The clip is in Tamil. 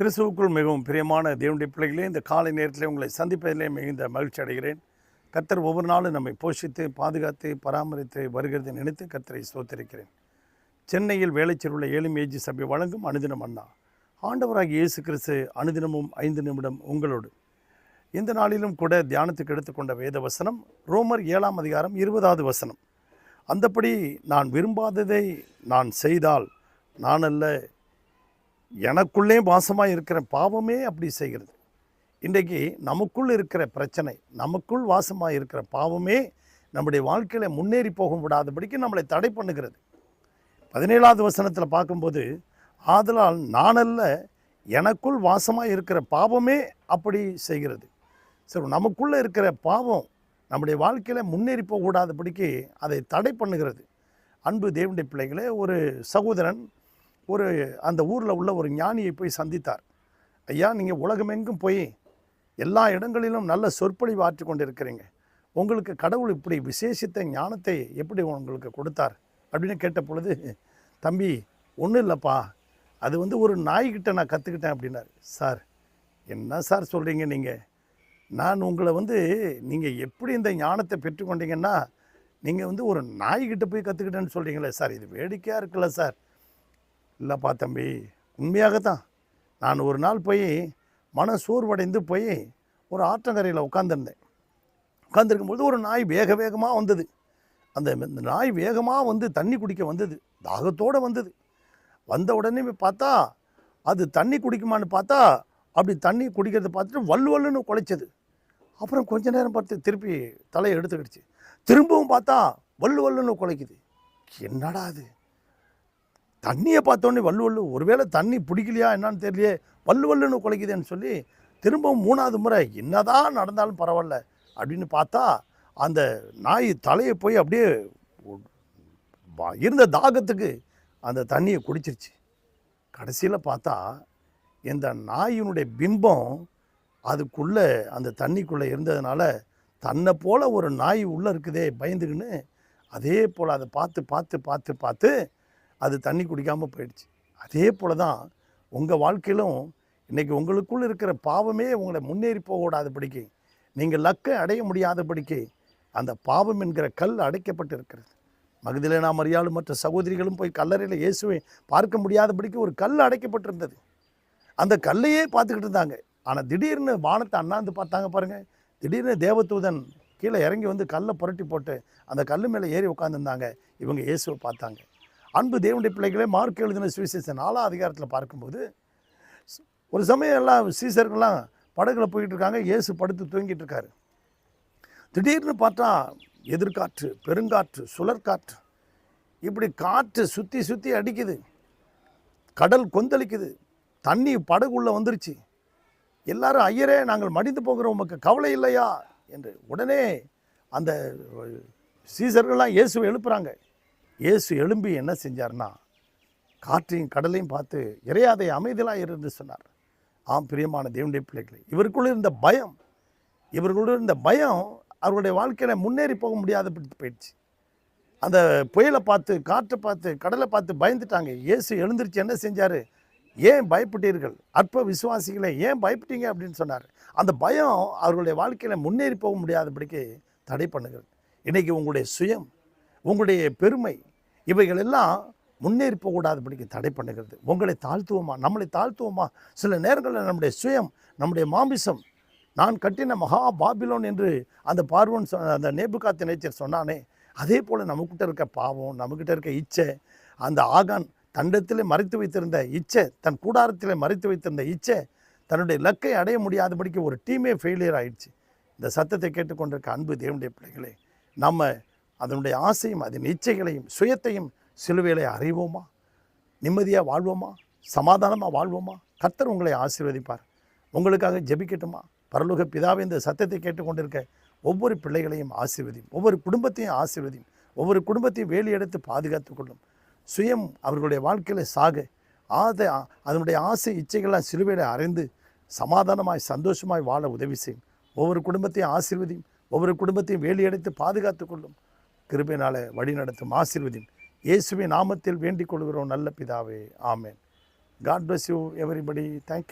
கிறிஸ்துவுக்குள் மிகவும் பிரியமான தேவனுடைய பிள்ளைகளே இந்த காலை நேரத்தில் உங்களை சந்திப்பதிலே மிகுந்த மகிழ்ச்சி அடைகிறேன். கர்த்தர் ஒவ்வொரு நாளும் நம்மை போஷித்து பாதுகாத்து பராமரித்து வருகிறதை நினைத்து கர்த்தரை சோத்திருக்கிறேன் சென்னையில் வேலைச்சல் உள்ள ஏழு மேஜி சபை வழங்கும் அனுதினம் அண்ணா. ஆண்டவராகி இயேசு கிறிஸ்து அனுதினமும் ஐந்து நிமிடம் உங்களோடு. இந்த நாளிலும் கூட தியானத்துக்கு எடுத்துக்கொண்ட வேத வசனம் ரோமர் ஏழாம் அதிகாரம் இருபதாவது வசனம். அந்தப்படி நான் விரும்பாததை நான் செய்தால் நான் அல்ல எனக்குள்ளே வாசமாக இருக்கிற பாவமே அப்படி செய்கிறது. இன்றைக்கு நமக்குள் இருக்கிற பிரச்சனை நமக்குள் வாசமாக இருக்கிற பாவமே நம்முடைய வாழ்க்கையில் முன்னேறி போக விடாதபடிக்கு நம்மளை தடை பண்ணுகிறது. பதினேழாவது வசனத்தில் பார்க்கும்போது ஆதலால் நானல்ல எனக்குள் வாசமாக இருக்கிற பாவமே அப்படி செய்கிறது. சரி நமக்குள்ளே இருக்கிற பாவம் நம்முடைய வாழ்க்கையில் முன்னேறி போகக்கூடாதபடிக்கு அதை தடை பண்ணுகிறது. அன்பு தேவனுடைய பிள்ளைகளே ஒரு சகோதரன் ஒரு அந்த ஊரில் உள்ள ஒரு ஞானியை போய் சந்தித்தார். ஐயா நீங்கள் உலகமெங்கும் போய் எல்லா இடங்களிலும் நல்ல சொற்பொழிவு ஆற்றி கொண்டு இருக்கிறீங்க உங்களுக்கு கடவுள் இப்படி விசேஷித்த ஞானத்தை எப்படி உங்களுக்கு கொடுத்தார்? அப்படின்னு கேட்ட பொழுது தம்பி ஒன்றும் இல்லைப்பா. அது வந்து ஒரு நாய்கிட்ட நான் கற்றுக்கிட்டேன் அப்படின்னாரு. சார் என்ன சார் சொல்கிறீங்க நீங்கள் நான் உங்களை வந்து நீங்கள் எப்படி இந்த ஞானத்தை பெற்றுக்கொண்டீங்கன்னா நீங்கள் வந்து ஒரு நாய்கிட்ட போய் கற்றுக்கிட்டேன்னு சொல்கிறீங்களே சார். இது வேடிக்கையாக இருக்குல்ல சார். இல்லைப்பா தம்பி உண்மையாகத்தான். நான் ஒரு நாள் போய் மன சோர்வடைந்து போய் ஒரு ஆற்றங்கரையில் உட்காந்துருந்தேன் உட்காந்துருக்கும்போது ஒரு நாய் வேக வேகமாக வந்தது. அந்த இந்த நாய் வேகமாக வந்து தண்ணி குடிக்க வந்தது. தாகத்தோடு வந்தது. வந்த உடனே பார்த்தா அது தண்ணி குடிக்குமான்னு பார்த்தா அப்படி தண்ணி குடிக்கிறத பார்த்துட்டு வல்லுவல்லுன்னு குலைச்சது. அப்புறம் கொஞ்ச நேரம் பார்த்து திருப்பி தலையை எடுத்துக்கிடுச்சு. திரும்பவும் பார்த்தா வல்லு வல்லுன்னு குலைக்குது. என்னடா அது? தண்ணியை பார்த்தோன்னே வல்லு வல்லு ஒருவேளை தண்ணி பிடிக்கலையா என்னான்னு தெரியலையே. வல்லு வல்லுன்னு குலைக்குதுன்னு சொல்லி திரும்பவும் மூணாவது முறை என்னதான் நடந்தாலும் பரவாயில்ல அப்படின்னு பார்த்தா அந்த நாய் தலையை போய் அப்படியே இருந்த தாகத்துக்கு அந்த தண்ணியை குடிச்சிருச்சு. கடைசியில் பார்த்தா இந்த நாயினுடைய பிம்பம் அதுக்குள்ளே அந்த தண்ணிக்குள்ளே இருந்ததுனால தன்னை போல் ஒரு நாய் உள்ளே இருக்குதே பயந்துக்கின்னு அதே போல் அதை பார்த்து பார்த்து பார்த்து பார்த்து அது தண்ணி குடிக்காமல் போயிடுச்சு. அதே போல் தான் உங்கள் வாழ்க்கையிலும் இன்றைக்கி உங்களுக்குள் இருக்கிற பாவமே உங்களை முன்னேறி போகக்கூடாதபடிக்கு நீங்கள் லக்கை அடைய முடியாதபடிக்கு அந்த பாவம் என்கிற கல் அடைக்கப்பட்டு இருக்கிறது மகதிலேனா மரியாளும் மற்ற சகோதரிகளும் போய் கல்லறையில் இயேசுவை பார்க்க முடியாதபடிக்கு ஒரு கல் அடைக்கப்பட்டிருந்தது. அந்த கல்லையே பார்த்துக்கிட்டு இருந்தாங்க. ஆனால் திடீர்னு வானத்தை அண்ணாந்து பார்த்தாங்க பாருங்கள் திடீர்னு தேவதூதன் கீழே இறங்கி வந்து கல்லை புரட்டி போட்டு அந்த கல் மேலே ஏறி உட்காந்துருந்தாங்க இவங்க இயேசுவை பார்த்தாங்க. அன்பு தேவனுடைய பிள்ளைகளே மார்க் எழுதின சுவிசேஷம் நாலா அதிகாரத்தில் பார்க்கும்போது ஒரு சமயம் எல்லாம் சீசர்கள்லாம் படகுல போயிட்டு இருக்காங்க இயேசு படுத்து தூங்கிட்டு இருக்காரு. திடீர்னு பார்த்தா எதிர்காற்று பெருங்காற்று சுழற்காற்று இப்படி காற்று சுற்றி சுற்றி அடிக்குது. கடல் கொந்தளிக்குது. தண்ணி படகுள்ளே வந்துருச்சு. எல்லாரும் ஐயரே நாங்கள் மடிந்து போகிறோம் உமக்கு கவலை இல்லையா? என்று உடனே அந்த சீசர்கள்லாம் இயேசுவை எழுப்புறாங்க. இயேசு எழும்பி என்ன செஞ்சார்னா காற்றையும் கடலையும் பார்த்து இறையாதை அமைதலாக இருந்து சொன்னார். ஆம் பிரியமான தேவனுடைய பிள்ளைகளே இவருக்குள்ள இருந்த பயம் இவர்களுடைய இருந்த பயம் அவர்களுடைய வாழ்க்கையில் முன்னேறி போக முடியாத போயிடுச்சு. அந்த புயலை பார்த்து காற்றை பார்த்து கடலை பார்த்து பயந்துட்டாங்க. இயேசு எழுந்திருச்சு என்ன செஞ்சார்? ஏன் பயப்பட்டீர்கள்? அற்ப விசுவாசிகளை ஏன் பயப்பட்டீங்க? அப்படின்னு சொன்னார். அந்த பயம் அவர்களுடைய வாழ்க்கையில் முன்னேறி போக முடியாதபடிக்கு தடை பண்ணுகிறது. இன்றைக்கி உங்களுடைய சுயம் உங்களுடைய பெருமை இவைகள் எல்லாம் முன்னேறி போகக்கூடாதபடிக்கு தடை பண்ணுகிறது. உங்களை தாழ்த்துவோமா? நம்மளை தாழ்த்துவோமா? சில நேரங்களில் நம்முடைய சுயம் நம்முடைய மாமிசம். நான் கட்டின மகா பாபிலோன் என்று அந்த பார்வன் சொ அந்த நேபுகாத்து நேச்சர் சொன்னானே அதே போல் நம்மக்கிட்ட இருக்க பாவம் நம்மக்கிட்ட இருக்க இச்சை அந்த ஆகான் தண்டத்திலே மறைத்து வைத்திருந்த இச்சை தன் கூடாரத்திலே மறைத்து வைத்திருந்த இச்சை தன்னுடைய இலக்கை அடைய முடியாதபடிக்கு ஒரு டீமே ஃபெயிலியர் ஆயிடுச்சு. இந்த சத்தத்தை கேட்டுக்கொண்டிருக்க அன்பு தேவனுடைய பிள்ளைகளே நம்ம அதனுடைய ஆசையும் அதன் இச்சைகளையும் சுயத்தையும் சிலுவையிலே அறிவோமா? நிம்மதியாக வாழ்வோமா? சமாதானமாக வாழ்வோமா? கர்த்தர் உங்களை ஆசீர்வதிப்பார். உங்களுக்காக ஜெபிக்கட்டுமா? பரலோக பிதாவை இந்த சத்தத்தை கேட்டுக்கொண்டிருக்க ஒவ்வொரு பிள்ளைகளையும் ஆசீர்வதியும் ஒவ்வொரு குடும்பத்தையும் ஆசீர்வதியும் ஒவ்வொரு குடும்பத்தையும் வேலி எடுத்து பாதுகாத்து கொள்ளும். சுயம் அவர்களுடைய வாழ்க்கையில் சாக ஆத அதனுடைய ஆசை இச்சைகள்லாம் சிலுவையில் அறைந்து சமாதானமாய் சந்தோஷமாய் வாழ உதவி செய்யும். ஒவ்வொரு குடும்பத்தையும் ஆசீர்வதியும் ஒவ்வொரு குடும்பத்தையும் வேலி எடுத்து பாதுகாத்து கொள்ளும். கிருபையினால வழி நடத்தும் ஆசீர்வதியும். இயேசுவின் நாமத்தில் வேண்டிக் கொள்கிறோம் நல்ல பிதாவே. ஆமேன். God bless you everybody thank you